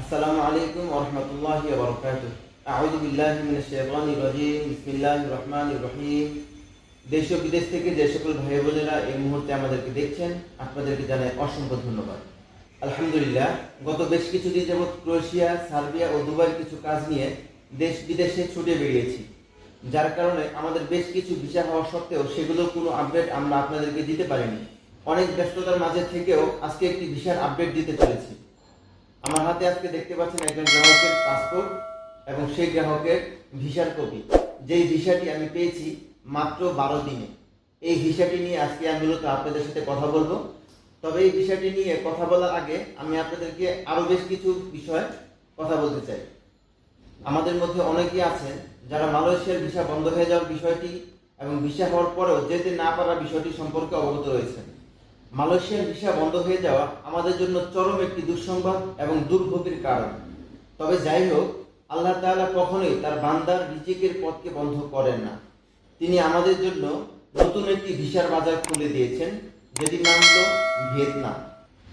আসসালামু আলাইকুম ওরহমতুল্লাহি ওবরকাতুহ আউযু বিল্লাহি মিনাশ শাইতানির রাজিম। বিসমিল্লাহির রহমানির রহিম। দেশ ও বিদেশ থেকে যে সকল ভাই বোনেরা এই মুহূর্তে আমাদেরকে দেখছেন, আপনাদেরকে জানাই অসংখ্য ধন্যবাদ। আলহামদুলিল্লাহ, গত বেশ কিছুদিন যাবৎ ক্রোয়েশিয়া, সার্বিয়া ও দুবাইয়ের কিছু কাজ নিয়ে দেশ বিদেশে ছুটে বেরিয়েছি। যার কারণে আমাদের বেশ কিছু ভিসা হওয়া সত্ত্বেও সেগুলোর কোনো আপডেট আমরা আপনাদেরকে দিতে পারিনি। অনেক ব্যস্ততার মাঝে থেকেও আজকে একটি ভিসার আপডেট দিতে চলেছি। আমার হাতে আজকে দেখতে পাচ্ছেন একজন গ্রাহকের পাসপোর্ট এবং সেই গ্রাহকের ভিসার কপি। যেই ভিসাটি আমি পেয়েছি মাত্র বারো দিনে। এই ভিসাটি নিয়ে আজকে আমি মূলত আপনাদের সাথে কথা বলব। তবে এই বিষয়টি নিয়ে কথা বলার আগে আমি আপনাদেরকে আরও বেশ কিছু বিষয় কথা বলতে চাই। আমাদের মধ্যে অনেকেই আছেন যারা মালয়েশিয়ার ভিসা বন্ধ হয়ে যাওয়ার বিষয়টি এবং ভিসা হওয়ার পরেও যেতে না পারার বিষয়টি সম্পর্কে অবগত রয়েছেন। মালয়েশিয়ার ভিসা বন্ধ হয়ে যাওয়া আমাদের জন্য চরম একটি দুঃসংবাদ এবং দুর্ভোগের কারণ। তবে যাই হোক, আল্লাহ তাআলা কখনোই তার বান্দার রিজিকের পথকে বন্ধ করেন না। তিনি আমাদের জন্য নতুন একটি ভিসার বাজার খুলে দিয়েছেন যেটির নাম হলো ভিয়েতনাম।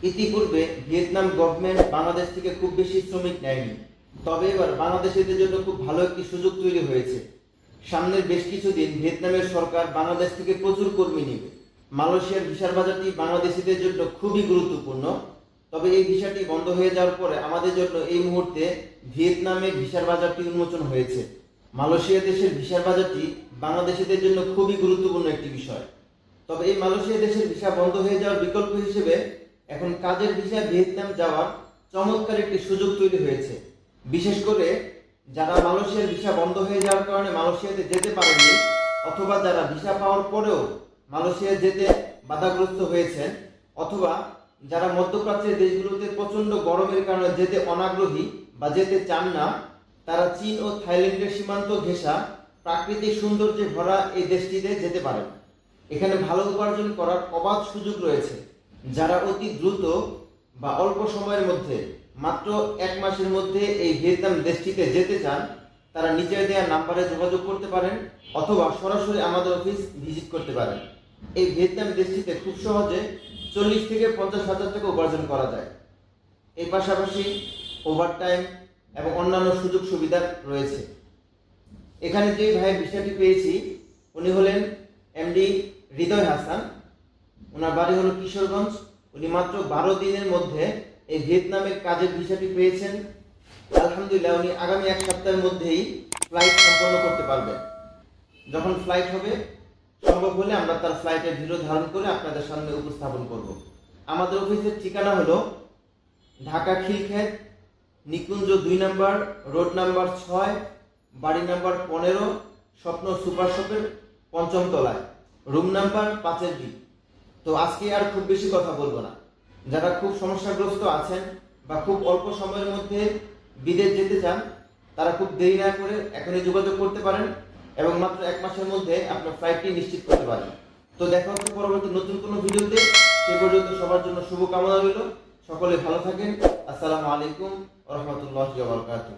ইতিপূর্বে ভিয়েতনাম গভর্নমেন্ট বাংলাদেশ থেকে খুব বেশি শ্রমিক নেয়নি। তবে এবার বাংলাদেশিদের জন্য খুব ভালো একটি সুযোগ তৈরি হয়েছে। সামনের বেশ কিছুদিন ভিয়েতনামের সরকার বাংলাদেশ থেকে প্রচুর কর্মী নেবে। মালয়েশিয়ার ভিসার বাজারটি বাংলাদেশিদের জন্য খুবই গুরুত্বপূর্ণ। তবে এই ভিসাটি বন্ধ হয়ে যাওয়ার পরে আমাদের জন্য এই মুহূর্তে ভিয়েতনামের ভিসার বাজারটি উন্মোচন হয়েছে। মালয়েশিয়া দেশের ভিসার বাজারটি বাংলাদেশিদের জন্য খুবই গুরুত্বপূর্ণ একটি বিষয়। তবে এই মালয়েশিয়া দেশের ভিসা বন্ধ হয়ে যাওয়ার বিকল্প হিসেবে এখন কাজের ভিসা ভিয়েতনাম যাওয়ার চমৎকার একটি সুযোগ তৈরি হয়েছে। বিশেষ করে যারা মালয়েশিয়ার ভিসা বন্ধ হয়ে যাওয়ার কারণে মালয়েশিয়াতে যেতে পারেনি অথবা যারা ভিসা পাওয়ার পরেও মালয়েশিয়া যেতে বাধাগ্রস্ত হয়েছেন, অথবা যারা মধ্যপ্রাচ্যের দেশগুলোতে প্রচণ্ড গরমের কারণে যেতে অনাগ্রহী বা যেতে চান না, তারা চীন ও থাইল্যান্ডের সীমান্ত ঘেঁষা প্রাকৃতিক সৌন্দর্যে ভরা এই দেশটিতে যেতে পারেন। এখানে ভালো উপার্জন করার অবাধ সুযোগ রয়েছে, যারা অতি দ্রুত বা অল্প সময়ের মধ্যে, মাত্র এক মাসের মধ্যে এই ভিয়েতনাম দেশটিতে যেতে চান, তারা নিচের দেওয়া নাম্বারে যোগাযোগ করতে পারেন, অথবা সরাসরি আমাদের অফিস ভিজিট করতে পারেন। এই ভিয়েতনাম দেশটিতে খুব সহজে চল্লিশ থেকে পঞ্চাশ হাজার টাকা উপার্জন করা যায়। এর পাশাপাশি ওভারটাইম এবং অন্যান্য সুযোগ সুবিধা রয়েছে। এখানে যে ভাই বিষয়টি পেয়েছি, উনি হলেন এমডি হৃদয় হাসান। ওনার বাড়ি হলো কিশোরগঞ্জ। উনি মাত্র বারো দিনের মধ্যে এই ভিয়েতনামের কাজের ভিসাটি পেয়েছেন। আলহামদুলিল্লাহ, উনি আগামী এক সপ্তাহের মধ্যেই ফ্লাইট সম্পন্ন করতে পারবেন। যখন ফ্লাইট হবে সম্ভব হলে আমরা তার ফ্লাইটের ভিডিও ধারণ করে আপনাদের সামনে উপস্থাপন করব। আমাদের অফিসের ঠিকানা হলো ঢাকা খিলক্ষেত, নিকুঞ্জ দুই নাম্বার, রোড নাম্বার ছয়, বাড়ি নাম্বার পনেরো, স্বপ্ন সুপার শপের পঞ্চম তলায়, রুম নাম্বার পাঁচের বি তো আজকে আর খুব বেশি কথা বলব না। যারা খুব সমস্যাগ্রস্ত আছেন বা খুব অল্প সময়ের মধ্যে বিদেশ যেতে চান, তারা খুব দেরি না করে এখনই যোগাযোগ করতে পারেন। এবং মাত্র এক মাসের মধ্যে আপনার ফ্লাইটটি নিশ্চিত করতে পারেন তো দেখা হচ্ছে পরবর্তী নতুন কোনো ভিডিওতে। সে পর্যন্ত সবার জন্য শুভকামনা রইল। সকলে ভালো থাকেন। আসসালামু আলাইকুম রহমতুল্লাহ বারকাতুহ।